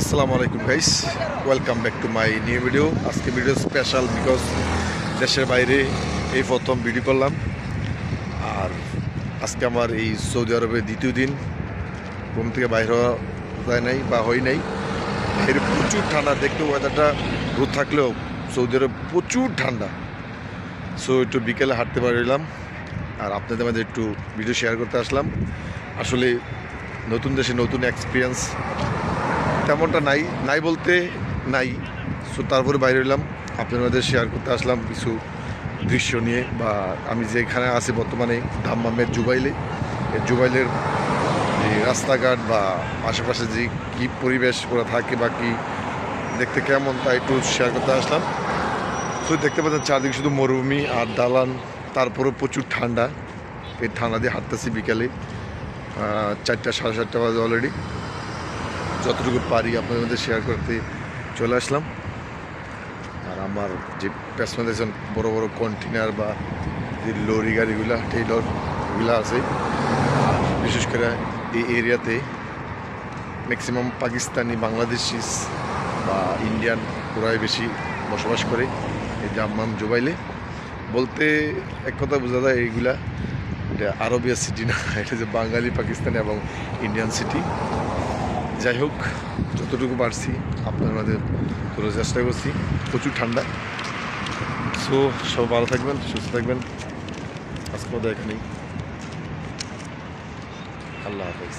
আসসালামু আলাইকুম guys welcome back to my new video আজকে ভিডিও স্পেশাল বিকজ দেশের বাইরে এই প্রথম ভিডিও করলাম। আর আজকে আমার এই সৌদি আরবের দ্বিতীয় দিন। ঘুম থেকে বাইরে হওয়া যায় নাই বা হয় নাই। এর প্রচুর ঠান্ডা দেখতে ওয়েদারটা রোদ থাকলেও সৌদি আরব প্রচুর ঠান্ডা। সো একটু বিকেলে হাঁটতে পারলাম। আর আপনাদের মাঝে একটু ভিডিও শেয়ার করতে আসলাম। আসলে নতুন দেশে নতুন এক্সপিরিয়েন্স তেমনটা নাই নাই বলতে নাই। সো তারপরে বাইরে এলাম আপনাদের শেয়ার করতে আসলাম কিছু দৃশ্য নিয়ে বা আমি যেখানে আছি বর্তমানে ধাম্মামের জুবাইলে। জুবাইলের রাস্তাঘাট বা আশেপাশে যে কী পরিবেশ ওরা থাকে বা কী, দেখতে কেমন তা একটু শেয়ার করতে আসলাম। তো দেখতে পাচ্ছেন চারদিকে শুধু মরুভূমি আর দালান, তারপরেও প্রচুর ঠান্ডা। এই ঠান্ডা দিয়ে হাঁটতেছি বিকালে চারটা সাড়ে সাতটা বাজে অলরেডি যতটুকু পারি আপনাদের মধ্যে শেয়ার করতে চলে আসলাম। আর আমার যে দেখছেন বড় বড় কন্টেনার বা যে লরি গাড়িগুলা টেইলর এগুলো আছে বিশেষ করে এই এরিয়াতে ম্যাক্সিমাম পাকিস্তানি, বাংলাদেশি বা ইন্ডিয়ান ওরাই বেশি বসবাস করে এই জাম্মাম জুবাইলে। বলতে এক কথা বোঝা যায়, এইগুলা এটা আরবিয়া সিটি না, এটা যে বাঙালি, পাকিস্তানি এবং ইন্ডিয়ান সিটি যাই হোক, যতটুকু পারছি আপনার মধ্যে তোলার চেষ্টা করছি। প্রচুর ঠান্ডা। সো সব ভালো থাকবেন, সুস্থ থাকবেন। আজকে এখানেই। আল্লাহ হাফেজ।